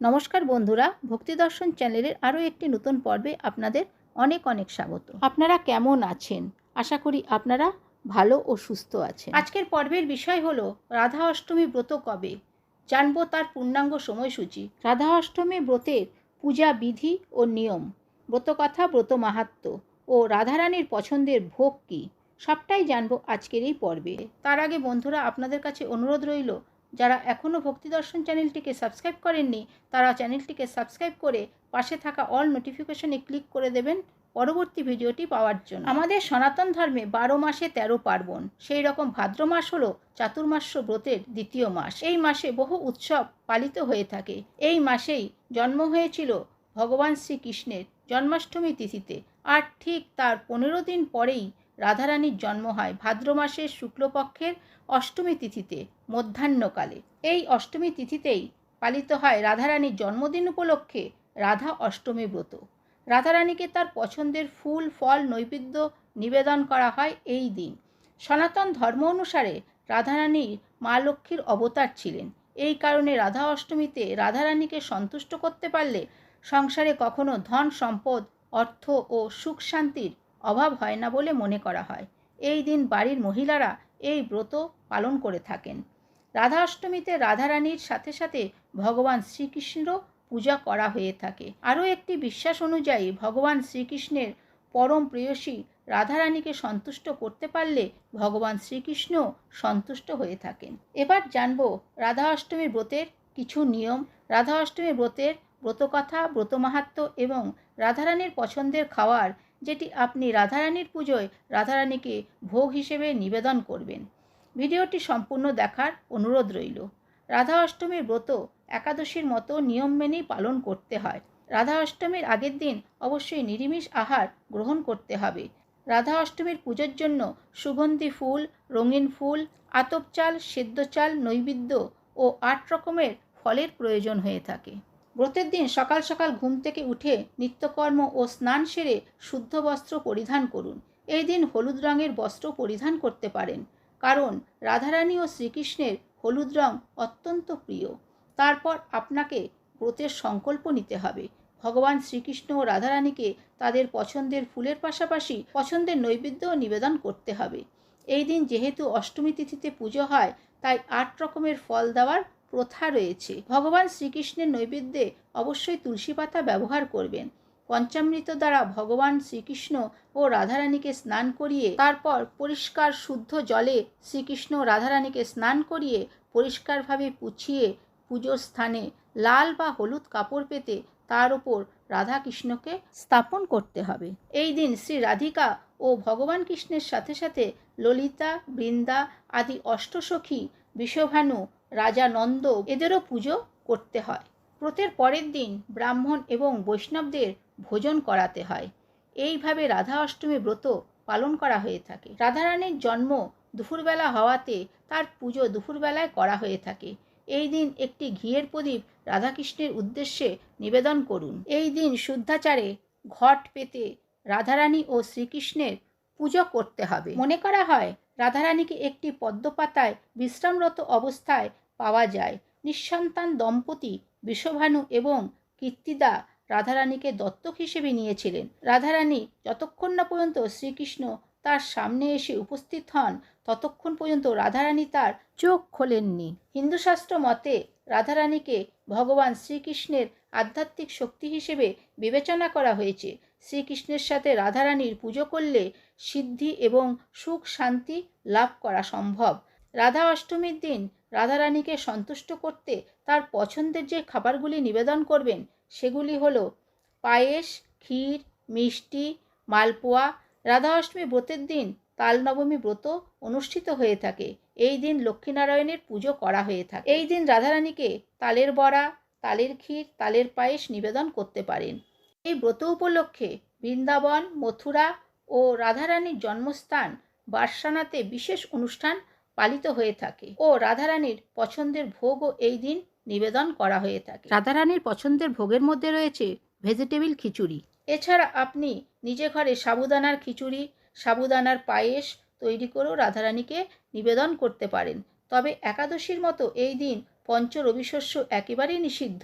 নমস্কার বন্ধুরা, ভক্তি দর্শন চ্যানেলের আরও একটি নতুন পর্বে আপনাদের অনেক অনেক স্বাগত। আপনারা কেমন আছেন? আশা করি আপনারা ভালো ও সুস্থ আছেন। আজকের পর্বের বিষয় হলো, রাধা অষ্টমী ব্রত কবে? জানব তার পূর্ণাঙ্গ সময়সূচি। রাধা অষ্টমী ব্রতের পূজা বিধি ও নিয়ম, ব্রতকথা, ব্রত মাহাত্ম ও রাধারানীর পছন্দের ভোগ কী, সবটাই জানব আজকের এই পর্বে। তার আগে বন্ধুরা, আপনাদের কাছে অনুরোধ রইল যারা এখনও ভক্তি দর্শন চ্যানেলটিকে সাবস্ক্রাইব করেননি, তারা চ্যানেলটিকে সাবস্ক্রাইব করে পাশে থাকা অল নোটিফিকেশনে ক্লিক করে দেবেন পরবর্তী ভিডিওটি পাওয়ার জন্য। আমাদের সনাতন ধর্মে বারো মাসে তেরো পার্বণ, সেই রকম ভাদ্র মাস হলো চাতুর্মাস্য ব্রতের দ্বিতীয় মাস। এই মাসে বহু উৎসব পালিত হয়ে থাকে। এই মাসেই জন্ম হয়েছিল ভগবান শ্রীকৃষ্ণের জন্মাষ্টমী তিথিতে। আর ঠিক তার পনেরো দিন পরেই রাধারানীর জন্ম হয় ভাদ্র মাসের শুক্লপক্ষের অষ্টমী তিথিতে, মধ্যাহ্নকালে। এই অষ্টমী তিথিতেই পালিত হয় রাধারানীর জন্মদিন উপলক্ষে রাধা অষ্টমী ব্রত। রাধারানীকে তার পছন্দের ফুল, ফল, নৈবেদ্য নিবেদন করা হয় এই দিন। সনাতন ধর্ম অনুসারে রাধারানী মা লক্ষ্মীর অবতার ছিলেন। এই কারণে রাধা অষ্টমীতে রাধারানীকে সন্তুষ্ট করতে পারলে সংসারে কখনো ধন, সম্পদ, অর্থ ও সুখ শান্তির অভাব হয় না বলে মনে করা হয়। এই দিন বাড়ির মহিলারা এই ব্রত পালন করে থাকেন। রাধা অষ্টমীতে রাধারানীর সাথে সাথে ভগবান শ্রীকৃষ্ণেরও পূজা করা হয়ে থাকে। আরও একটি বিশ্বাস অনুযায়ী ভগবান শ্রীকৃষ্ণের পরম প্রেয়সী রাধারানীকে সন্তুষ্ট করতে পারলে ভগবান শ্রীকৃষ্ণ সন্তুষ্ট হয়ে থাকেন। এবার জানব রাধা অষ্টমী ব্রতের কিছু নিয়ম। রাধা অষ্টমী ব্রতের ব্রতকথা ব্রত মাহাত্ম এবং রাধারানীর পছন্দের খাওয়ার যেটি আপনি রাধারানীর পুজোয় রাধারানীকে ভোগ হিসেবে নিবেদন করবেন। ভিডিওটি সম্পূর্ণ দেখার অনুরোধ রইল। রাধা অষ্টমীর ব্রত একাদশীর মতো নিয়ম মেনেই পালন করতে হয়। রাধা অষ্টমীর আগের দিন অবশ্যই নিরামিষ আহার গ্রহণ করতে হবে। রাধা অষ্টমীর পুজোর জন্য সুগন্ধি ফুল, রঙিন ফুল, আতপ চাল সেদ্ধ চাল, নৈবেদ্য ও আট রকমের ফলের প্রয়োজন হয়ে থাকে। ব্রতের দিন সকাল সকাল ঘুম থেকে উঠে নিত্যকর্ম ও স্নান সেরে শুদ্ধ বস্ত্র পরিধান করুন। এই দিন হলুদ রঙের বস্ত্র পরিধান করতে পারেন। কারণ রাধারানী ও শ্রীকৃষ্ণের হলুদ রং অত্যন্ত প্রিয়। তারপর আপনাকে ব্রতের সংকল্প নিতে হবে। ভগবান শ্রীকৃষ্ণ ও রাধারানীকে তাদের পছন্দের ফুলের পাশাপাশি পছন্দের নৈবেদ্যও নিবেদন করতে হবে। এই দিন যেহেতু অষ্টমী তিথিতে পুজো হয়, তাই আট রকমের ফল দেওয়ার প্রথা রয়েছে। ভগবান শ্রীকৃষ্ণের নৈবেদ্যে অবশ্যই তুলসী পাতা ব্যবহার করবেন। পঞ্চামৃত দ্বারা ভগবান শ্রীকৃষ্ণ ও রাধারানীকে স্নান করিয়ে, তারপর পরিষ্কার শুদ্ধ জলে শ্রীকৃষ্ণ রাধারানীকে স্নান করিয়ে, পরিষ্কারভাবে পুছিয়ে পুজোর স্থানে লাল বা হলুদ কাপড় পেতে তার ওপর রাধাকৃষ্ণকে স্থাপন করতে হবে। এই দিন শ্রী রাধিকা ও ভগবান কৃষ্ণের সাথে সাথে ললিতা, বৃন্দা আদি অষ্টসখী, বিষভানু রাজা নন্দ এদেরও পুজো করতে হয়। ব্রতের পরের দিন ব্রাহ্মণ এবং বৈষ্ণবদের ভোজন করাতে হয়। এইভাবে রাধা অষ্টমী ব্রত পালন করা হয়ে থাকে। রাধারানীর জন্ম দুপুরবেলা হওয়াতে তার পুজো দুপুরবেলায় করা হয়ে থাকে। এই দিন একটি ঘিয়ের প্রদীপ রাধাকৃষ্ণের উদ্দেশ্যে নিবেদন করুন। এই দিন শুদ্ধাচারে ঘট পেতে রাধারানী ও শ্রীকৃষ্ণের পুজো করতে হবে। মনে করা হয় রাধারানীকে একটি পদ্মপাতায় বিশ্রামরত অবস্থায় পাওয়া যায়। নিঃসন্তান দম্পতি বিষভানু এবং কীর্তিদা রাধারানীকে দত্তক হিসেবে নিয়েছিলেন। রাধারানী যতক্ষণ না পর্যন্ত শ্রীকৃষ্ণ তার সামনে এসে উপস্থিত হন, ততক্ষণ পর্যন্ত রাধারানী তার চোখ খোলেননি। হিন্দুশাস্ত্র মতে রাধারানীকে ভগবান শ্রীকৃষ্ণের আধ্যাত্মিক শক্তি হিসেবে বিবেচনা করা হয়েছে। শ্রীকৃষ্ণের সাথে রাধারানীর পুজো করলে সিদ্ধি এবং সুখ শান্তি লাভ করা সম্ভব। রাধা অষ্টমীর দিন রাধারানীকে সন্তুষ্ট করতে তার পছন্দের যে খাবারগুলি নিবেদন করবেন, সেগুলি হলো পায়েস, ক্ষীর, মিষ্টি, মালপোয়া। রাধা অষ্টমী ব্রতের দিন তালনবমী ব্রত অনুষ্ঠিত হয়ে থাকে। এই দিন লক্ষ্মীনারায়ণের পুজো করা হয়ে থাকে। এই দিন রাধারানীকে তালের বড়া, তালের ক্ষীর, তালের পায়েস নিবেদন করতে পারেন। এই ব্রত উপলক্ষে বৃন্দাবন মথুরা ও রাধারানীর জন্মস্থান বার্সানাতে বিশেষ অনুষ্ঠান পালিত হয়ে থাকে ও রাধারানীর পছন্দের ভোগও এই দিন নিবেদন করা হয়ে থাকে। রাধারানীর পছন্দের ভোগের মধ্যে রয়েছে ভেজিটেবিল খিচুড়ি। এছাড়া আপনি নিজে ঘরে সাবুদানার খিচুড়ি সাবুদানার পায়েস তৈরি করেও রাধারানীকে নিবেদন করতে পারেন। তবে একাদশীর মতো এই দিন পঞ্চ রবিশস্য একেবারেই নিষিদ্ধ।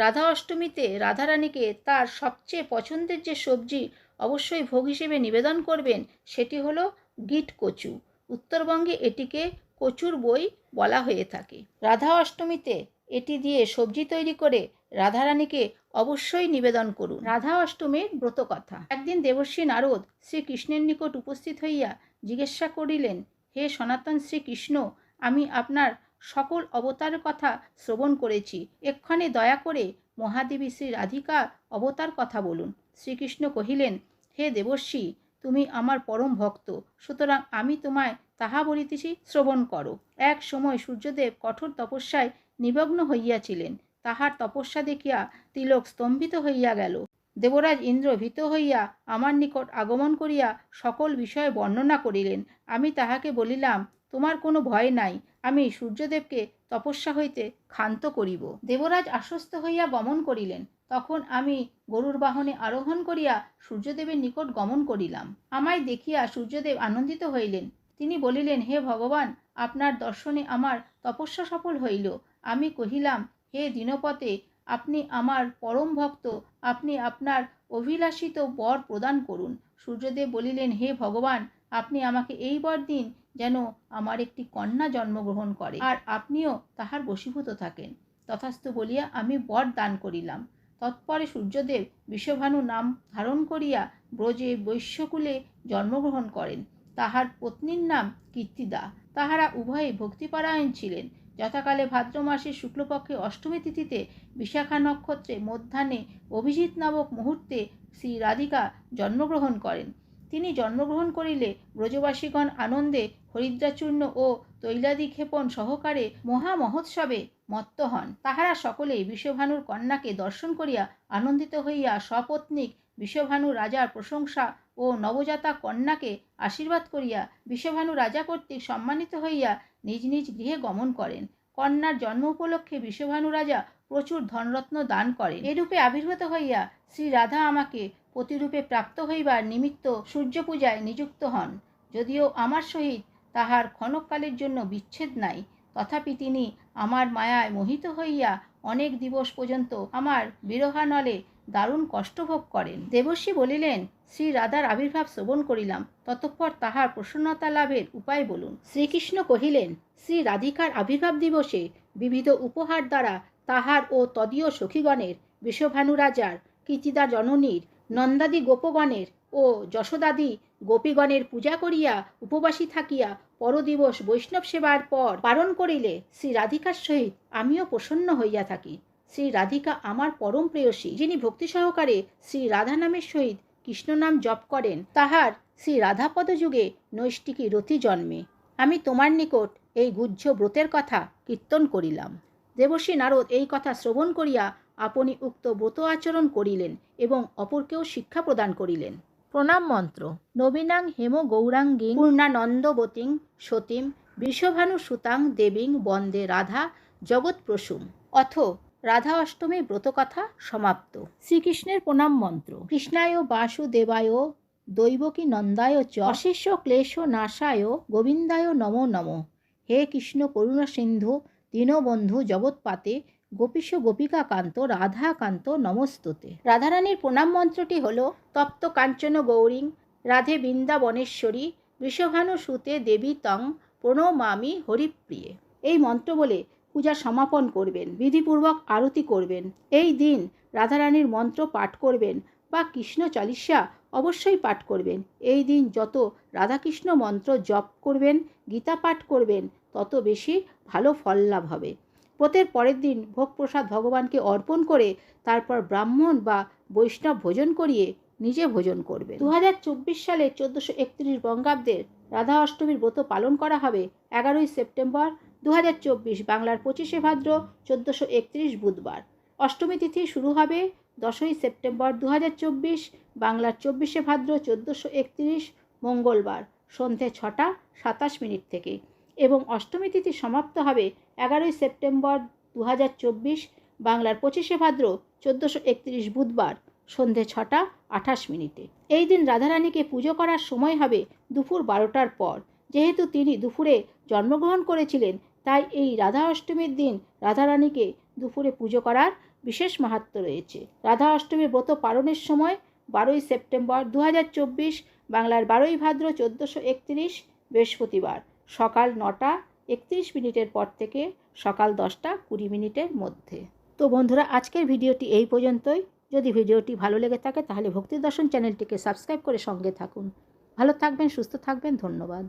রাধা অষ্টমীতে রাধারানীকে তার সবচেয়ে পছন্দের যে সবজি অবশ্যই ভোগ হিসেবে নিবেদন করবেন সেটি হলো গিট কচু। উত্তরবঙ্গে এটিকে কচুর বই বলা হয়ে থাকে। রাধা অষ্টমীতে এটি দিয়ে সবজি তৈরি করে রাধারানীকে অবশ্যই নিবেদন করুন। রাধা অষ্টমীর ব্রতকথা একদিন দেবশ্রী নারদ শ্রীকৃষ্ণের নিকট উপস্থিত হইয়া জিজ্ঞাসা করিলেন, হে সনাতন শ্রীকৃষ্ণ, আমি আপনার সকল অবতার কথা শ্রবণ করেছি। এক্ষণে দয়া করে মহাদেবী শ্রী রাধিকা অবতার কথা বলুন। শ্রীকৃষ্ণ কহিলেন, হে দেবর্ষী, তুমি আমার পরম ভক্ত, সুতরাং আমি তোমায় তাহা বলিতেছি শ্রবণ করো। এক সময় সূর্যদেব কঠোর তপস্যায় নিমগ্ন হইয়াছিলেন। তাহার তপস্যা দেখিয়া তিলক স্তম্ভিত হইয়া গেল। দেবরাজ ইন্দ্র ভীত হইয়া আমার নিকট আগমন করিয়া সকল বিষয়ে বর্ণনা করিলেন। আমি তাহাকে বলিলাম তোমার কোনো ভয় নাই, আমি সূর্যদেবকে তপস্যা হইতে ক্ষান্ত করিব। দেবরাজ আশ্বস্ত হইয়া গমন করিলেন। তখন আমি গরুর বাহনে আরোহণ করিয়া সূর্যদেবের নিকট গমন করিলাম। আমায় দেখিয়া সূর্যদেব আনন্দিত হইলেন। তিনি বলিলেন, হে ভগবান, আপনার দর্শনে আমার তপস্যা সফল হইল। আমি কহিলাম, হে দিনপতে আপনি আমার পরম ভক্ত, আপনি আপনার অভিলাষিত বর প্রদান করুন। সূর্যদেব বলিলেন, হে ভগবান, আপনি আমাকে এই বর দিন যেন আমার একটি কন্যা জন্মগ্রহণ করে। আর আপনিও তাহার বশীভূত থাকেন। তথাস্তু বলিয়া আমি বর দান করিলাম। তৎপরে সূর্যদেব বিশ্বভানু নাম ধারণ করিয়া ব্রজে বৈশ্যকুলে জন্মগ্রহণ করেন। তাহার পত্নীর নাম কীর্তিদা। তাহারা উভয়ে ভক্তিপরায়ণ ছিলেন। যথাকালে ভাদ্র মাসের শুক্লপক্ষে অষ্টমী তিথিতে বিশাখা নক্ষত্রে মধ্যাহ্নে অভিজিৎ নামক মুহূর্তে শ্রী রাধিকা জন্মগ্রহণ করেন। তিনি জন্মগ্রহণ করিলে ব্রজবাসীগণ আনন্দে হরিদ্রাচূর্ণ ও তৈলাদি ক্ষেপণ সহকারে মহা মহোৎসবে মত্ত হন। তাহারা সকলেই বিশ্বভানুর কন্যাকে দর্শন করিয়া আনন্দিত হইয়া সপত্নীক বিশ্বভানু রাজার প্রশংসা ও নবজাতা কন্যাকে আশীর্বাদ করিয়া বিশ্বভানু রাজা কর্তৃক সম্মানিত হইয়া নিজ নিজ গৃহে গমন করেন। কন্যার জন্ম উপলক্ষে বিশ্বভানু রাজা প্রচুর ধনরত্ন দান করেন। এরূপে আবির্ভূত হইয়া শ্রী রাধা আমাকে প্রতিরূপে প্রাপ্ত হইবার নিমিত্ত সূর্য পূজায় নিযুক্ত হন। যদিও আমার সহিত তাহার ক্ষণকালের জন্য বিচ্ছেদ নাই। তথাপি তিনি আমার মায়ায় মোহিত হইয়া অনেক দিবস পর্যন্ত আমার বিরহানলে দারুণ কষ্টভোগ করেন। দেবর্ষী বলিলেন, শ্রী রাধার আবির্ভাব শ্রবণ করিলাম। ততঃপর তাহার প্রসন্নতা লাভের উপায় বলুন। শ্রীকৃষ্ণ কহিলেন, শ্রী রাধিকার আবির্ভাব দিবসে বিবিধ উপহার দ্বারা তাহার ও তদীয় সখীগণের, বিশ্বভানু রাজার, কীর্তিদা জননীর, নন্দাদি গোপগণের ও যশোদাদি গোপীগণের পূজা করিয়া উপবাসী থাকিয়া পরদিবস বৈষ্ণব সেবার পর পালন করিলে শ্রী রাধিকার সহিত আমিও প্রসন্ন হইয়া থাকি। শ্রী রাধিকা আমার পরম প্রেয়সী, যিনি ভক্তি সহকারে শ্রী রাধা নামের সহিত কৃষ্ণ নাম জপ করেন, তাহার শ্রী রাধাপদ যুগে নৈষ্টিকী রতি জন্মে। আমি তোমার নিকট এই গুহ্য ব্রতের কথা কীর্তন করিলাম। দেবশ্রী নারদ এই কথা শ্রবণ করিয়া আপনি উক্ত ব্রত আচরণ করিলেন এবং অপরকেও শিক্ষা প্রদান করিলেন। প্রণাম মন্ত্র। নবীনাং হেম গৌরাঙ্গী পূর্ণানন্দবতীং সতীম বৃষভানু সুতাং দেবীং বন্দে রাধা জগৎ প্রসূম। অথ রাধা অষ্টমী ব্রতকথা সমাপ্ত। শ্রীকৃষ্ণের প্রণাম মন্ত্র। কৃষ্ণায় বাসুদেবায় দৈবকী নন্দায় চ। অশেষ ক্লেশ নাশায় গোবিন্দায় নমো নমঃ। হে কৃষ্ণ করুণা সিন্ধু, দীনবন্ধু জগৎপাতে গোপীশ গোপিকাকান্ত, রাধাকান্ত নমস্তুতে। রাধারানীর প্রণাম মন্ত্রটি হল, তপ্ত কাঞ্চন গৌরিং, রাধে বৃন্দাবনেশ্বরী, বৃষভানু সুতে দেবী তং, প্রণমামি হরিপ্রিয়ে। এই মন্ত্র বলে পূজা সমাপন করবেন, বিধিপূর্বক আরতি করবেন। এই দিন রাধারানীর মন্ত্র পাঠ করবেন বা কৃষ্ণ চালিসা অবশ্যই পাঠ করবেন। এই দিন যত রাধাকৃষ্ণ মন্ত্র জপ করবেন, গীতা পাঠ করবেন, তত বেশি ভালো ফল লাভ হবে। ব্রতের পরের দিন ভোগ প্রসাদ ভগবানকে অর্পণ করে তারপর ব্রাহ্মণ বা বৈষ্ণব ভোজন করিয়ে নিজে ভোজন করবে দু হাজার চব্বিশ সালে চোদ্দোশো একত্রিশ বঙ্গাব্দের রাধা অষ্টমীর ব্রত পালন করা হবে এগারোই সেপ্টেম্বর দু হাজার চব্বিশ বাংলার পঁচিশে ভাদ্র চোদ্দোশো একত্রিশ বুধবার। অষ্টমী তিথি শুরু হবে দশই সেপ্টেম্বর দু হাজার চব্বিশ বাংলার চব্বিশে ভাদ্র চোদ্দোশো একত্রিশ মঙ্গলবার সন্ধে ছটা সাতাশ মিনিট থেকে এবং অষ্টমী তিথি সমাপ্ত হবে এগারোই সেপ্টেম্বর দু হাজার চব্বিশ, বাংলার পঁচিশে ভাদ্র চোদ্দোশো একত্রিশ বুধবার সন্ধে ছটা আঠাশ মিনিটে। এই দিন রাধারানীকে পুজো করার সময় হবে দুপুর বারোটার পর। যেহেতু তিনি দুপুরে জন্মগ্রহণ করেছিলেন, তাই এই রাধা অষ্টমীর দিন রাধারানীকে দুপুরে পুজো করার বিশেষ মাহাত্ম্য রয়েছে। রাধা অষ্টমী ব্রত পালনের সময় বারোই সেপ্টেম্বর দু হাজার চব্বিশ, বাংলার বারোই ভাদ্র চোদ্দোশো একত্রিশ বৃহস্পতিবার সকাল নটা একত্রিশ মিনিটের পর থেকে সকাল দশটা কুড়ি মিনিটের মধ্যে। তো বন্ধুরা, আজকের ভিডিওটি এই পর্যন্তই। যদি ভিডিওটি ভালো লেগে থাকে, তাহলে ভক্তি দর্শন চ্যানেলটিকে সাবস্ক্রাইব করে সঙ্গে থাকুন। ভালো থাকবেন, সুস্থ থাকবেন, ধন্যবাদ।